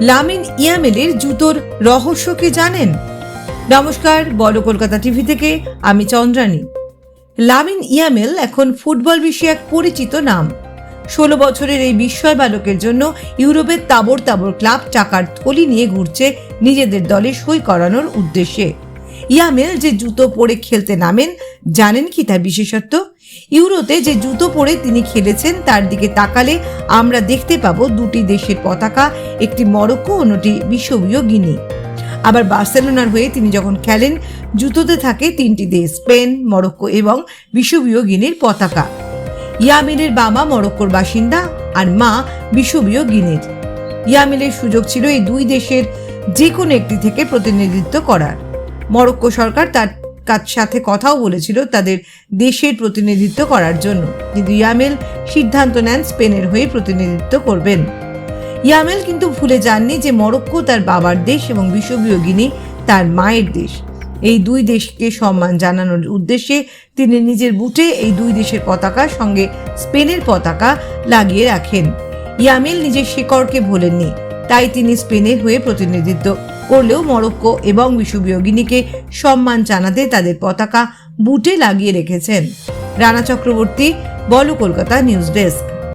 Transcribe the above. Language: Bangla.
লামিন ইয়ামেলের জুতোর রহস্য কি জানেন? নমস্কার বড় কলকাতা টিভি থেকে, আমি চন্দ্রানী। লামিন ইয়ামেল এখন ফুটবল বিশ্বে এক পরিচিত নাম। ষোলো বছরের এই বিস্ময় বালকের জন্য ইউরোপের তাবর তাবর ক্লাব টাকার থলি নিয়ে ঘুরছে নিজেদের দলে সই করানোর উদ্দেশ্যে। ইয়ামেল যে জুতো পরে খেলতে নামেন, জানেন কি তার বিশেষত্ব? ইউরোতে যে জুতো পরে তিনি খেলেছেন, তার দিকে তাকালে আমরা দেখতে পাবো দুটি দেশের পতাকা, একটি মরক্কো, অন্যটি বিশ্ববীয় গিনি। আবার বার্সেলোনার হয়ে তিনি যখন খেলেন, জুতোতে থাকে তিনটি দেশ, স্পেন, মরক্কো এবং বিশ্ববীয় গিনির পতাকা। ইয়ামিনের বাবা মরক্কোর বাসিন্দা আর মা বিশ্ববীয় গিনির। ইয়ামিনের সুযোগ ছিল এই দুই দেশের যে কোনো একটি থেকে প্রতিনিধিত্ব করার। মরক্কো সরকার তার সাথে কথাও বলেছিল তাদের দেশের প্রতিনিধিত্ব করার জন্য। কিন্তু ইয়ামেল সিদ্ধান্ত নেন স্পেনের হয়ে প্রতিনিধিত্ব করবেন। ইয়ামেল কিন্তু ভুলে যাননি যে মরক্কো তার বাবার দেশ এবং বিশ্ববীয় গিনি তার মায়ের দেশ। এই দুই দেশকে সম্মান জানানোর উদ্দেশ্যে তিনি নিজের বুটে এই দুই দেশের পতাকার সঙ্গে স্পেনের পতাকা লাগিয়ে রাখেন। ইয়ামেল নিজের শেকড়কে ভোলেননি, তাই তিনি স্পেনের হয়ে প্রতিনিধিত্ব করলেও মরক্কো এবং বিশ্ববীয় গিনিকে সম্মান জানাতে তাদের পতাকা বুটে লাগিয়ে রেখেছেন। রানা চক্রবর্তী, বলো কলকাতা নিউজ ডেস্ক।